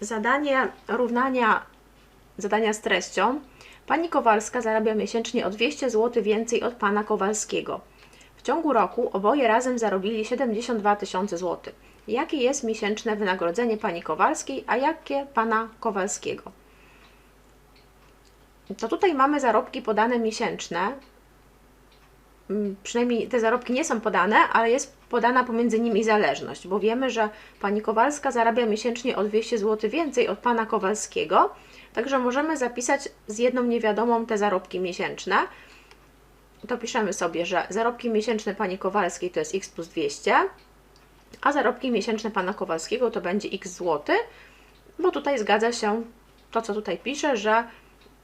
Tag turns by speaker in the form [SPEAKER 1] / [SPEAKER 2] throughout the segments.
[SPEAKER 1] Zadanie równania zadania z treścią. Pani Kowalska zarabia miesięcznie o 200 zł więcej od pana Kowalskiego. W ciągu roku oboje razem zarobili 72 tysiące złotych. Jakie jest miesięczne wynagrodzenie pani Kowalskiej, a jakie pana Kowalskiego? To tutaj mamy zarobki podane miesięczne. Mm, Przynajmniej te zarobki nie są podane, ale jest podana pomiędzy nimi zależność, bo wiemy, że pani Kowalska zarabia miesięcznie o 200 zł więcej od pana Kowalskiego, także możemy zapisać z jedną niewiadomą te zarobki miesięczne. To piszemy sobie, że zarobki miesięczne pani Kowalskiej to jest x plus 200, a zarobki miesięczne pana Kowalskiego to będzie x zł, bo tutaj zgadza się to, co tutaj pisze, że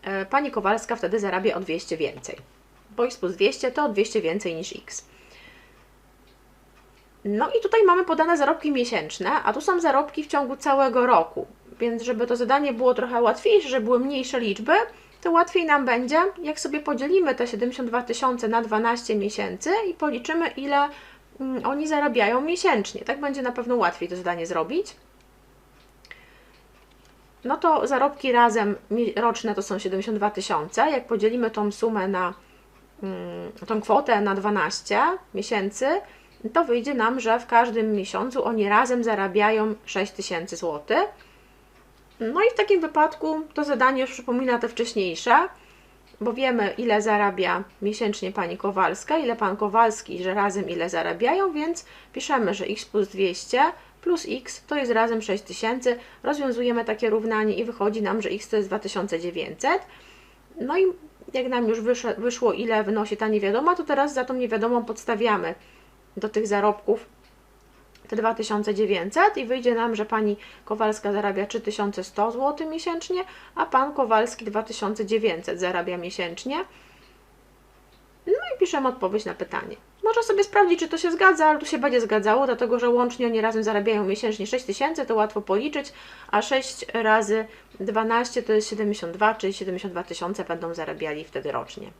[SPEAKER 1] e, pani Kowalska wtedy zarabia o 200 więcej. Bo x plus 200 to o 200 więcej niż x. No i tutaj mamy podane zarobki miesięczne, a tu są zarobki w ciągu całego roku. Więc żeby to zadanie było trochę łatwiejsze, żeby były mniejsze liczby, to łatwiej nam będzie, jak sobie podzielimy te 72 tysiące na 12 miesięcy i policzymy, ile mm, oni zarabiają miesięcznie. Tak będzie na pewno łatwiej to zadanie zrobić. No to zarobki razem roczne to są 72 tysiące. Jak podzielimy tą sumę na tą kwotę na 12 miesięcy, to wyjdzie nam, że w każdym miesiącu oni razem zarabiają 6 tysięcy. No i w takim wypadku to zadanie już przypomina te wcześniejsze, bo wiemy ile zarabia miesięcznie pani Kowalska, ile pan Kowalski, że razem ile zarabiają, więc piszemy, że x plus 200 plus x to jest razem 6000. Rozwiązujemy takie równanie i wychodzi nam, że x to jest 2900. No i jak nam już wysze, wyszło, ile wynosi ta niewiadoma, to teraz za tą niewiadomą podstawiamy do tych zarobków te 2900 i wyjdzie nam, że pani Kowalska zarabia 3100 zł miesięcznie, a pan Kowalski 2900 zarabia miesięcznie. No i piszemy odpowiedź na pytanie. Można sobie sprawdzić, czy to się zgadza, ale tu się będzie zgadzało, dlatego że łącznie oni razem zarabiają miesięcznie 6000, to łatwo policzyć, a 6 razy 12 to jest 72, czyli 72 tysiące będą zarabiali wtedy rocznie.